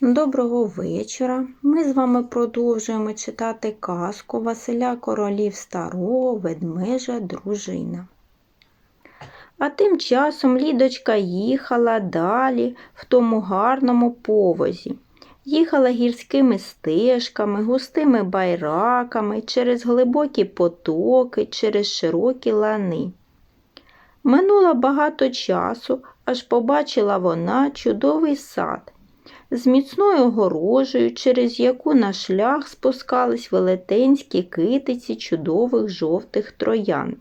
Доброго вечора. Ми з вами продовжуємо читати казку Василя Королів Старого ведмежа дружина. А тим часом Лідочка їхала далі в тому гарному повозі. Їхала гірськими стежками, густими байраками, через глибокі потоки, через широкі лани. Минуло багато часу, аж побачила вона чудовий сад з міцною огорожею, через яку на шлях спускались велетенські китиці чудових жовтих троянд.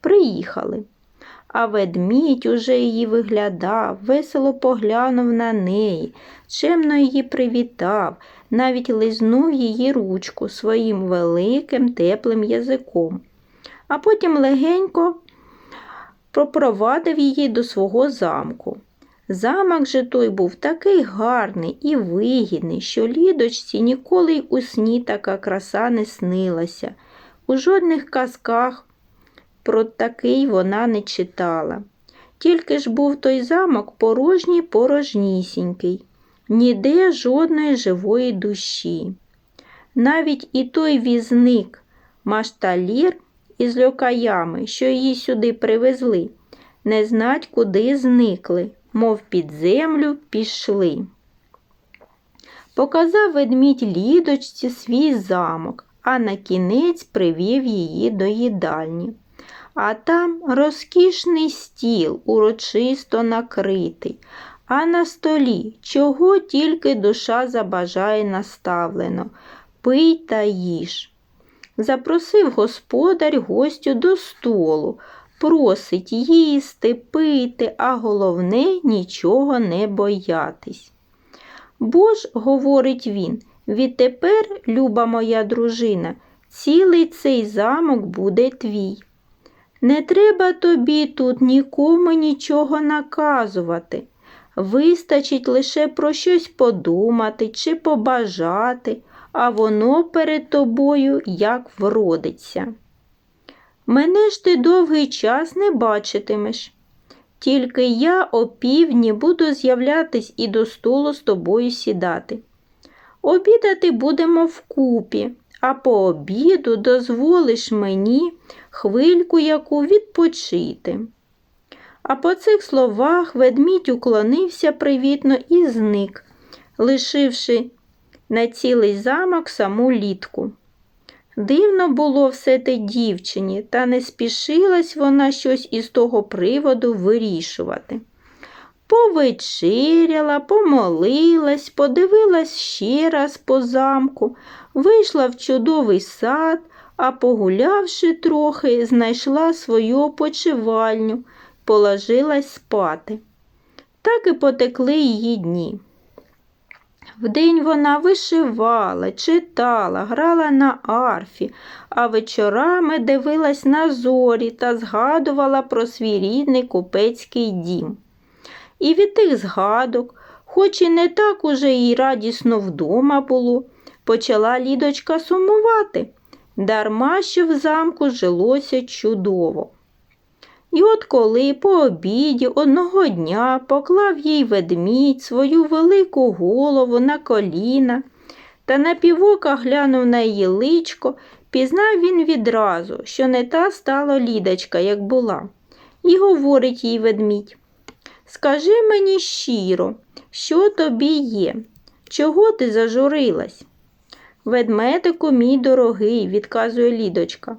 Приїхали. А ведмідь уже її виглядав, весело поглянув на неї, чемно її привітав, навіть лизнув її ручку своїм великим теплим язиком, а потім легенько пропровадив її до свого замку. Замок же той був такий гарний і вигідний, що лідочці ніколи й у сні така краса не снилася. У жодних казках про такий вона не читала. Тільки ж був той замок порожній порожнісінький, ніде жодної живої душі. Навіть і той візник машталір із льокаями, що її сюди привезли, не знать, куди зникли мов під землю пішли. Показав ведмідь лідочці свій замок, а на кінець привів її до їдальні. А там розкішний стіл, урочисто накритий, а на столі чого тільки душа забажає наставлено пий та їж. Запросив господар гостю до столу, просить їсти, пити, а головне нічого не боятись. Бо ж, говорить він, відтепер, люба моя дружина, цілий цей замок буде твій. Не треба тобі тут нікому нічого наказувати. Вистачить лише про щось подумати чи побажати, а воно перед тобою як вродиться. Мене ж ти довгий час не бачитимеш. Тільки я опівдні буду з'являтись і до столу з тобою сідати. Обідати будемо вкупі, а по обіду дозволиш мені хвильку яку відпочити. А по цих словах ведмідь уклонився привітно і зник, лишивши на цілий замок саму літку. Дивно було все те дівчині, та не спішилась вона щось із того приводу вирішувати. Повечеряла, помолилась, подивилась ще раз по замку, вийшла в чудовий сад, а погулявши трохи, знайшла свою опочивальню, положилась спати. Так і потекли її дні. Вдень вона вишивала, читала, грала на арфі, а вечорами дивилась на зорі та згадувала про свій рідний купецький дім. І від тих згадок, хоч і не так уже їй радісно вдома було, почала лідочка сумувати, дарма що в замку жилося чудово. І от коли по обіді одного дня поклав їй ведмідь свою велику голову на коліна та на півока глянув на її личко, пізнав він відразу, що не та стала лідочка, як була, і говорить їй ведмідь. Скажи мені щиро, що тобі є? Чого ти зажурилась? Ведмедику, мій дорогий, відказує лідочка,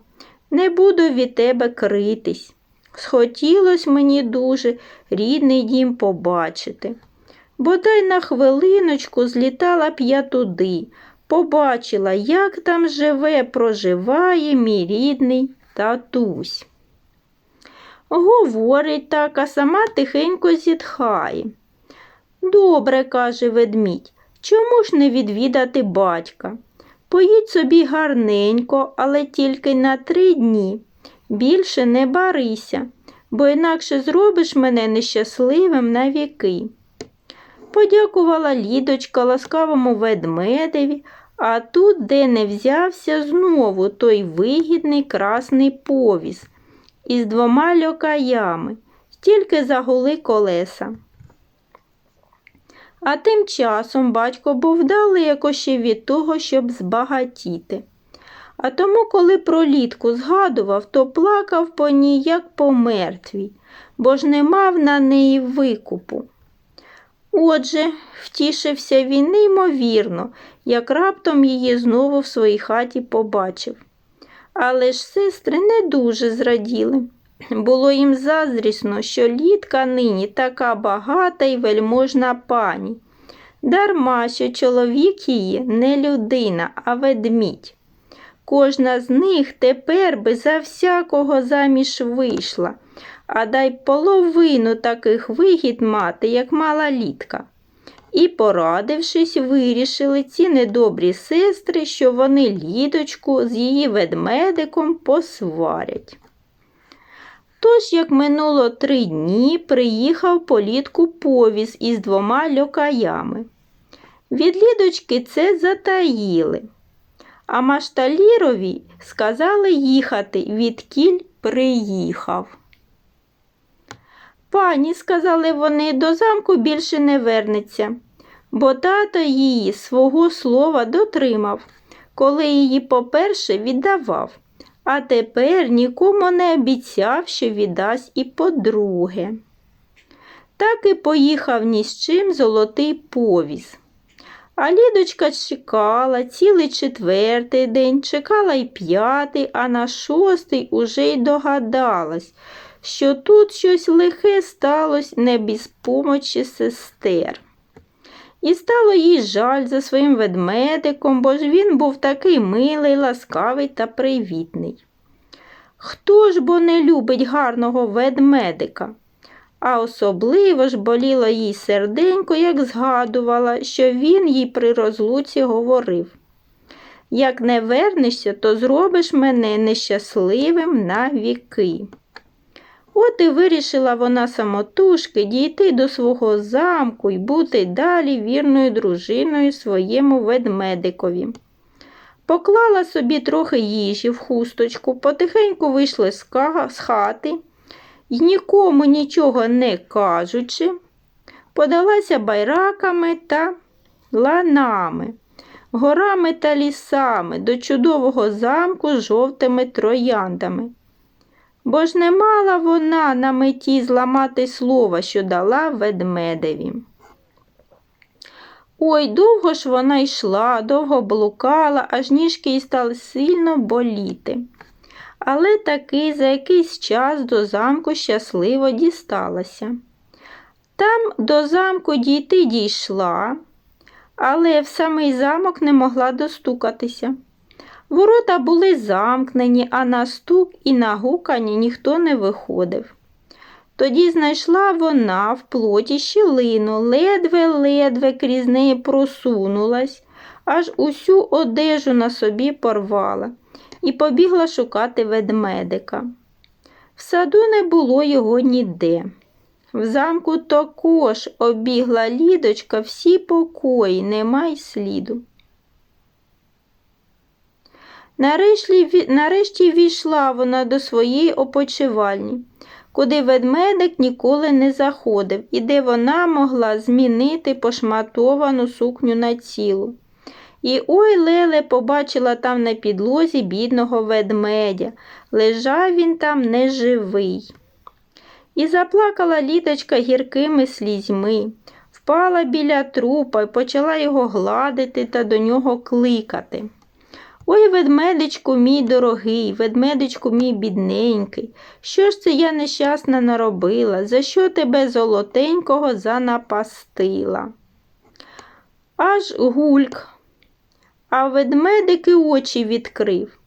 не буду від тебе критись. Схотілось мені дуже рідний дім побачити. Бодай на хвилиночку злітала б я туди, побачила, як там живе, проживає мій рідний татусь. Говорить так, а сама тихенько зітхає. Добре, каже ведмідь, чому ж не відвідати батька? Поїдь собі гарненько, але тільки на три дні. Більше не барися, бо інакше зробиш мене нещасливим на віки. Подякувала лідочка ласкавому ведмедеві, а тут, де не взявся, знову той вигідний красний повіз із двома льокаями, тільки загули колеса. А тим часом батько був далеко ще від того, щоб збагатіти. А тому, коли про літку згадував, то плакав по ній, як по мертвій, бо ж не мав на неї викупу. Отже, втішився він неймовірно, як раптом її знову в своїй хаті побачив. Але ж сестри не дуже зраділи. Було їм заздрісно, що літка нині така багата і вельможна пані. Дарма, що чоловік її не людина, а ведмідь. Кожна з них тепер би за всякого заміж вийшла, а дай половину таких вигід мати, як мала літка. І, порадившись, вирішили ці недобрі сестри, що вони лідочку з її ведмедиком посварять. Тож, як минуло три дні, приїхав політку повіз із двома льокаями. Від лідочки це затаїли, а машталірові сказали їхати, відкіль приїхав. Пані, сказали вони, до замку більше не вернеться, бо тато її свого слова дотримав, коли її по-перше віддавав, а тепер нікому не обіцяв, що віддасть і по-друге. Так і поїхав ні з чим золотий повіз. А Лідочка чекала цілий четвертий день, чекала й п'ятий, а на шостий уже й догадалась, що тут щось лихе сталося не без помочі сестер. І стало їй жаль за своїм ведмедиком, бо ж він був такий милий, ласкавий та привітний. Хто ж бо не любить гарного ведмедика? А особливо ж боліло їй серденько, як згадувала, що він їй при розлуці говорив. Як не вернешся, то зробиш мене нещасливим на віки. От і вирішила вона самотужки дійти до свого замку і бути далі вірною дружиною своєму ведмедикові. Поклала собі трохи їжі в хусточку, потихеньку вийшла з хати і нікому нічого не кажучи, подалася байраками та ланами, горами та лісами до чудового замку з жовтими трояндами. Бо ж не мала вона на меті зламати слова, що дала ведмедеві. Ой, довго ж вона йшла, довго блукала, аж ніжки їй стали сильно боліти. Але таки за якийсь час до замку щасливо дісталася. Там до замку дійти дійшла, але в самий замок не могла достукатися. Ворота були замкнені, а на стук і на гукані ніхто не виходив. Тоді знайшла вона в плоті щілину, ледве-ледве крізь неї просунулась, аж усю одежу на собі порвала і побігла шукати ведмедика. В саду не було його ніде. В замку також обігла лідочка всі покої, нема й сліду. Нарешті, нарешті війшла вона до своєї опочивальні, куди ведмедик ніколи не заходив і де вона могла змінити пошматовану сукню на цілу. І ой Леле побачила там на підлозі бідного ведмедя. Лежав він там неживий. І заплакала літочка гіркими слізьми, впала біля трупа і почала його гладити та до нього кликати. Ой, ведмедичку мій дорогий, ведмедичку мій бідненький, що ж це я нещасна наробила, за що тебе золотенького занапастила? Аж гульк, а ведмедик очі відкрив.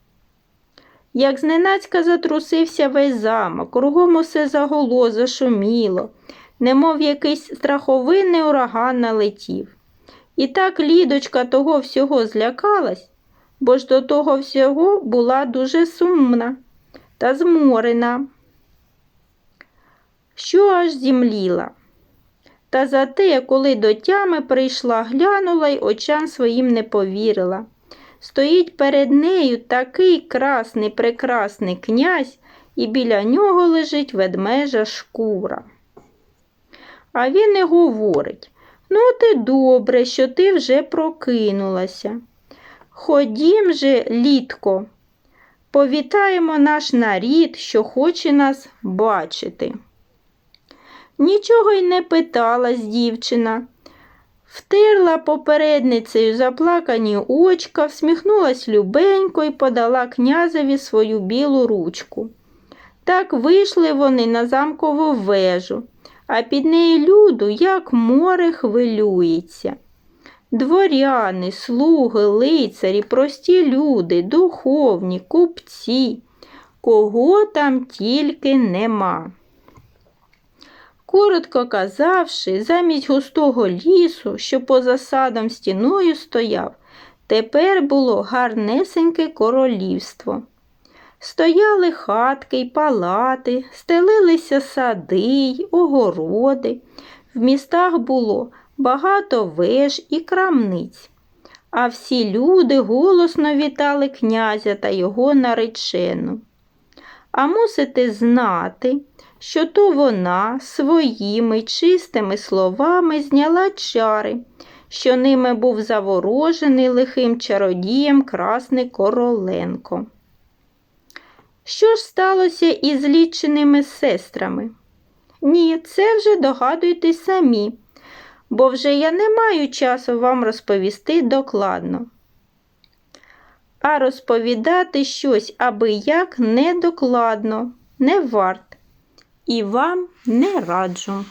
Як зненацька затрусився весь замок, кругом усе заголо, зашуміло, немов якийсь страховинний ураган налетів. І так лідочка того всього злякалась, бо ж до того всього була дуже сумна та зморена, що аж зімліла. Та зате, коли до тями прийшла, глянула й очам своїм не повірила. Стоїть перед нею такий красний прекрасний князь, і біля нього лежить ведмежа шкура. А він і говорить Ну, ти добре, що ти вже прокинулася. Ходім же, літко, повітаємо наш нарід, що хоче нас бачити. Нічого й не питалась дівчина. Втерла попередницею заплакані очка, всміхнулась любенько і подала князеві свою білу ручку. Так вийшли вони на замкову вежу, а під нею люду, як море, хвилюється. Дворяни, слуги, лицарі, прості люди, духовні, купці, кого там тільки нема. Коротко казавши, замість густого лісу, що поза садом стіною стояв, тепер було гарнесеньке королівство. Стояли хатки й палати, стелилися сади й огороди. В містах було багато веж і крамниць, а всі люди голосно вітали князя та його наречену. А мусите знати, що то вона своїми чистими словами зняла чари, що ними був заворожений лихим чародієм красний Короленко. Що ж сталося із ліченими сестрами? Ні, це вже догадуйтесь самі, бо вже я не маю часу вам розповісти докладно. А розповідати щось аби як недокладно, не варт, і вам не раджу.